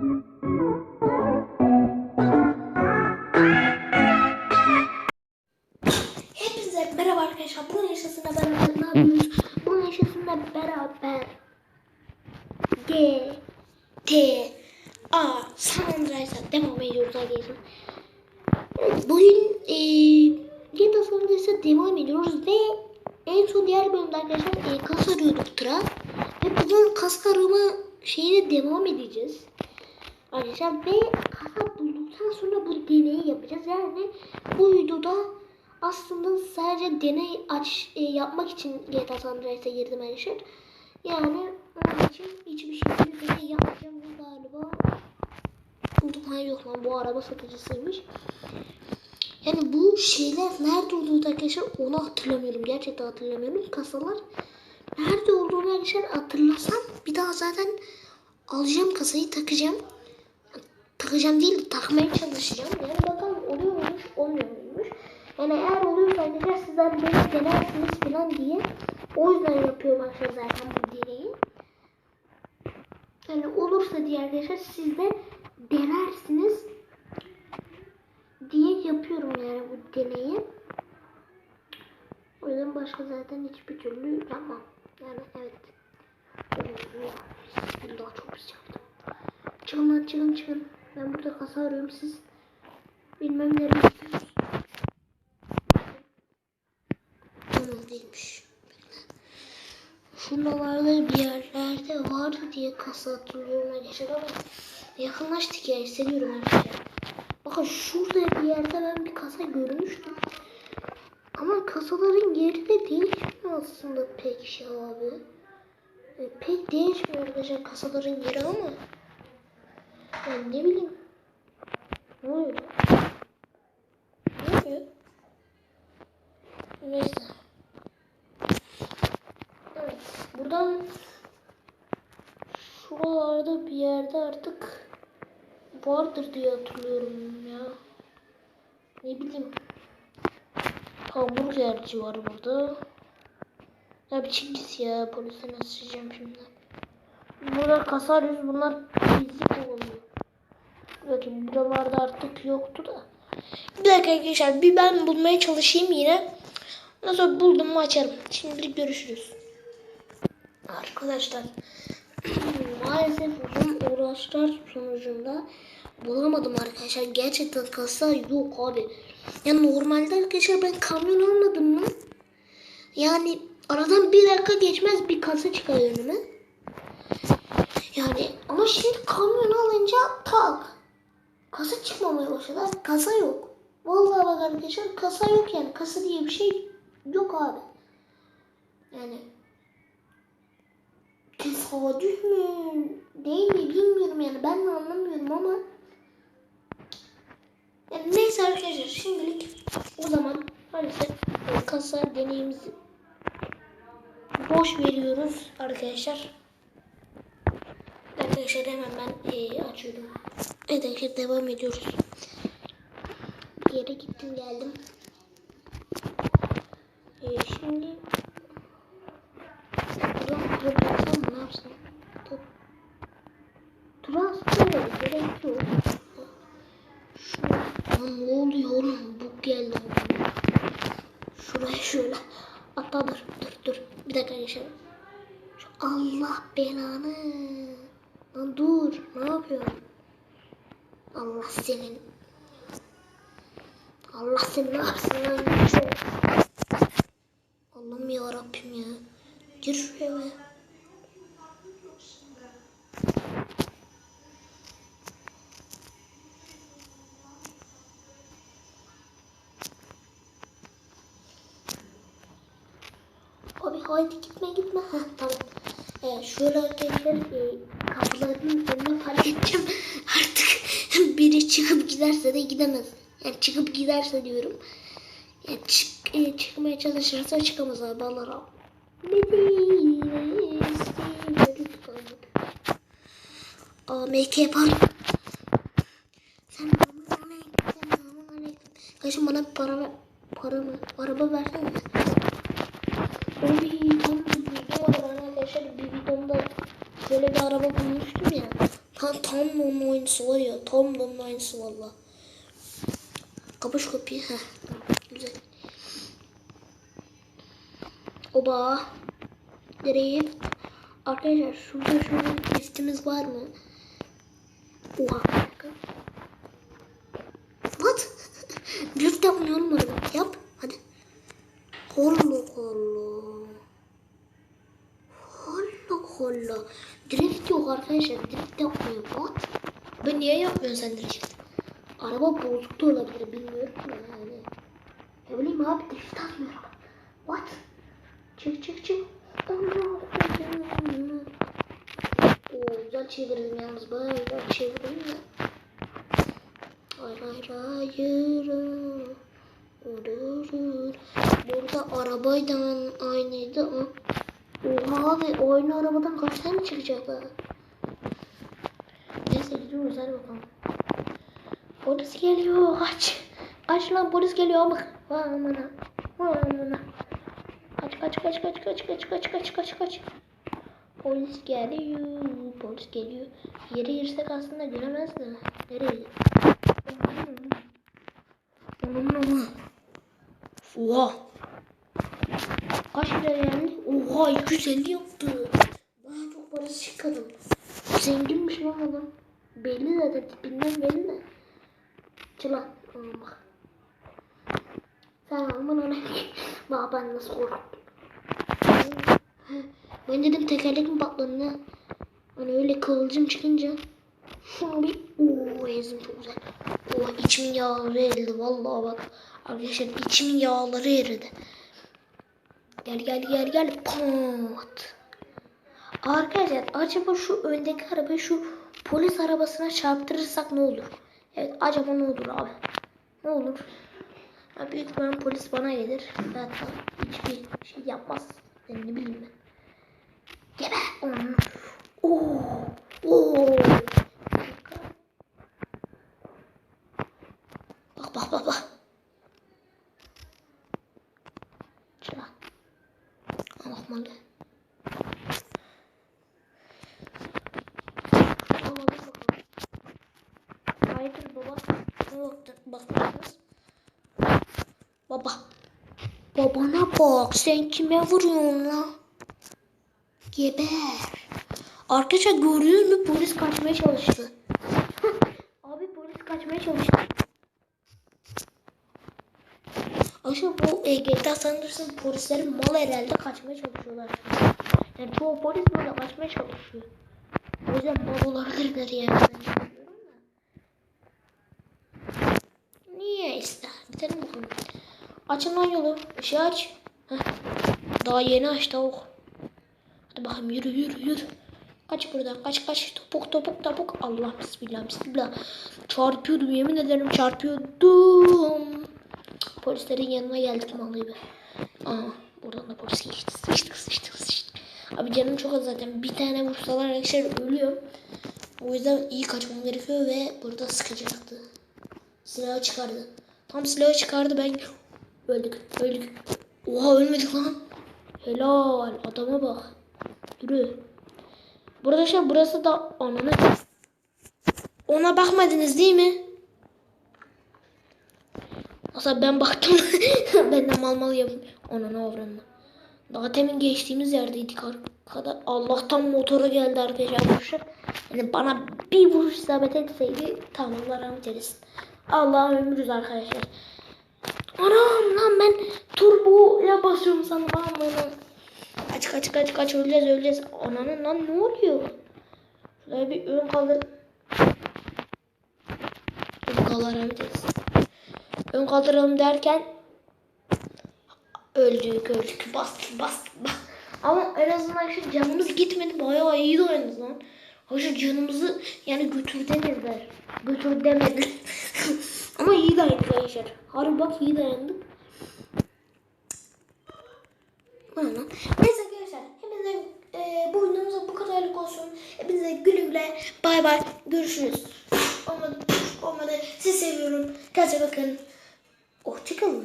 Hepinize merhaba arkadaşlar. Bunun yaşasında beraber? Bunun yaşasında beraber G T A San Andreas'a devam ediyoruz arkadaşlar. Bugün e, GTA San Andreas'a devam ediyoruz ve en son diğer bölümde arkadaşlar e, kas arıyorduk tıra. Ve bugün kas arama şeyine devam edeceğiz. Arkadaşlar ve kasa bulduktan sonra bu deneyi yapacağız. Yani bu videoda aslında sadece deney aç e, yapmak için GTA San Andreas'a girdim arkadaşlar. Yani onun için hiçbir şekilde deney yapmayacağım ve galiba buldum. Hayır yok lan bu araba satıcısıymış. Yani bu şeyler nerede olduğunu arkadaşlar onu hatırlamıyorum. Gerçekten hatırlamıyorum. Kasalar nerede olduğunu arkadaşlar hatırlasam bir daha zaten alacağım kasayı takacağım. Takacağım değil de takmaya çalışacağım. Yani bakalım oluyor muymuş olmuyor muymuş. Yani eğer oluyorsa arkadaşlar sizler beni denersiniz falan diye o yüzden yapıyorum arkadaşlar zaten bu deneyi. Yani olursa diye arkadaşlar siz de denersiniz diye yapıyorum yani bu deneyi. O yüzden başka zaten hiçbir türlü yapmam. Yani evet. Daha çok pis yaptım. Çıkın lan çıkın çıkın. Ben burada kasa arıyorum siz. Bilmem nereye gidiyorsunuz. Tamam değilmiş. Şuralarda bir yerlerde vardı diye kasa hatırlıyorum arkadaşlar ama yakınlaştık ya hissediyorum arkadaşlar. Bakın şurada bir yerde ben bir kasa görmüştüm. Ama kasaların yeri de değişmiyor aslında pek şey abi. E, pek değişmiyor arkadaşlar kasaların yeri ama. Yani ne bileyim. Ne oluyor? Ne oluyor? Neyse. Evet. Buradan şuralarda bir yerde artık vardır diye hatırlıyorum ya. Ne bileyim. Hamburgerci var burada. Ya bir çingis ya. Polise nasıl şimdi. Burada kasa arıyoruz. Bunlar kullanıyor. Bakın buralarda artık yoktu da. Bir dakika arkadaşlar. Bir ben bulmaya çalışayım yine. Ondan sonra buldum mu açarım. Şimdilik görüşürüz. Arkadaşlar. Maalesef uzun uğraşlar sonucunda bulamadım arkadaşlar. Gerçekten kasa yok abi. Ya normalde arkadaşlar ben kamyon almadım mı? Yani aradan bir dakika geçmez bir kasa çıkar önüme. Yani ama şimdi kamyon alınca tak. Kasa çıkmamaya başladı. Kasa yok. Vallahi bak arkadaşlar kasa yok yani. Kasa diye bir şey yok abi. Yani tesadüf mü değil mi bilmiyorum yani ben de anlamıyorum ama yani neyse arkadaşlar şimdilik o zaman maalesef kasa deneyimizi boş veriyoruz arkadaşlar. Arkadaşlar hemen ben e, açıyorum. Evet arkadaşlar devam ediyoruz. Bir yere gittim geldim. E, şimdi buradan kırabilirsem ne yapsam? Dur. Transfer gerek yok. Lan ne oluyor? Bu geldi. Şuraya şöyle. Atla dur dur dur. Bir dakika. Şu Allah belanı. Lan dur. Ne yapıyorsun? Allah senin. Allah seni ne yapsın lan? Allah'ım ya Rabbim ya. Gir şuraya be. Abi haydi gitme gitme. Heh, tamam. Ee, şöyle arkadaşlar e, kapıların önüne park edeceğim. Artık biri çıkıp giderse de gidemez. Yani çıkıp giderse diyorum. Yani çık, e, çıkmaya çalışırsa çıkamaz abi Allah rahmet. AMK yapalım. Sen Kaçın bana para ver. Para mı? Araba versene. Oy tam bir bidon var arkadaşlar bir bidonda böyle bir araba bulmuştum ya. Tam, da onun aynısı var ya. Tam da onun aynısı valla. Kapa şu kapıyı. Heh, güzel. Oba. Nereye? Arkadaşlar şurada şunun liftimiz var mı? Oha. What? Lift yapmıyorum araba. Arkadaşlar. Drift yapmıyor. What? Ben niye yapmıyorsun sen drift? Araba bozuk da olabilir. Bilmiyorum da yani. Ne bileyim abi drift atmıyor. What? Çık çık çık. Oo, güzel çevirdim yalnız. Bayağı güzel çevirdim ya. Hayır hayır hayır. Burada arabayla aynıydı. Oha abi aynı arabadan kaç tane çıkacak ha? Gidiyoruz hadi bakalım. Polis geliyor aç. Aç lan polis geliyor ama. Vay amına. Vay amına. Kaç kaç kaç kaç kaç kaç kaç kaç kaç kaç. Polis geliyor. Polis geliyor. Yere girsek aslında göremez de. Nereye? Oha. Kaç lira yani? Oha 250 yaptı. Bana çok parası çıkardım. Zenginmiş lan adam. Belli zaten tipinden belli de. Çılan. Aman bak. Sen aman ona. Bak ben nasıl korktum. Ben dedim tekerlek mi patladı? Hani öyle kıvılcım çıkınca. Şunu bir ooo ezim çok güzel. Oh içimin yağları eridi vallahi bak. Arkadaşlar içimin yağları eridi. Gel gel gel gel pat. Arkadaşlar acaba şu öndeki arabayı şu polis arabasına çarptırırsak ne olur? Evet acaba ne olur abi? Ne olur? Ya büyük ihtimalle polis bana gelir. Zaten hiçbir şey yapmaz. Ben ne bileyim ben. Gebe. Onun. Oo. Oo. Bak bak bak bak. Çıra. Bakmalı. Hayırdır baba? Ne baktın? Bakmadınız. Baba. Babana bak. Sen kime vuruyorsun lan? Geber. Arkadaşlar gördünüz mü? Polis kaçmaya çalıştı. Abi polis kaçmaya çalıştı. Aşağı bu e, GTA sanırsın polislerin mal herhalde kaçmaya çalışıyorlar. Yani çoğu polis böyle kaçmaya çalışıyor. O yüzden mal olabilirler yani. Ben de bilmiyorum da. Niye işte? Bitelim bakalım. Açın lan yolu. Işığı aç. Heh. Daha yeni aç tavuk. Hadi bakalım yürü yürü yürü. Kaç buradan kaç kaç topuk topuk topuk. Allah bismillah bismillah. Çarpıyordum yemin ederim çarpıyordum. Polislerin yanına geldik malı gibi. Aa buradan da polis geçti. Sıçtık sıçtık sıçtık. Abi canım çok az zaten. Bir tane vursalar arkadaşlar ölüyor. O yüzden iyi kaçmam gerekiyor ve burada sıkıcaktı. Silahı çıkardı. Tam silahı çıkardı ben öldük öldük. Oha ölmedik lan. Helal adama bak. Yürü. Burada şey burası da ananı. Ona bakmadınız değil mi? Aslında ben baktım. ben de mal mal yapayım. Ananı avranını. Daha temin geçtiğimiz yerdeydik kadar. Allah'tan motora geldi arkadaşlar vuruşlar. Yani bana bir vuruş isabet etseydi tamam rahmet eylesin. Allah'a ömrüz arkadaşlar. Anam lan ben turboya basıyorum sana ananı. Kaç kaç kaç kaç öleceğiz öleceğiz. Ananın lan ne oluyor? Şöyle bir ön kaldır. Ön kaldır rahmet eylesin. Ön kaldıralım derken öldük öldük bastık bastık. bas. Ama en azından şu canımız gitmedi bayağı iyi dayandı lan. Şu canımızı yani götür demediler. Götür demediler. Ama iyi dayandık arkadaşlar. Harbi bak iyi dayandık. Aynen. Neyse arkadaşlar hepinize e, bu videomuzda bu kadarlık olsun. Hepinize güle güle bay bay görüşürüz. Olmadı olmadı sizi seviyorum. Kendinize bakın. Hoşçakalın.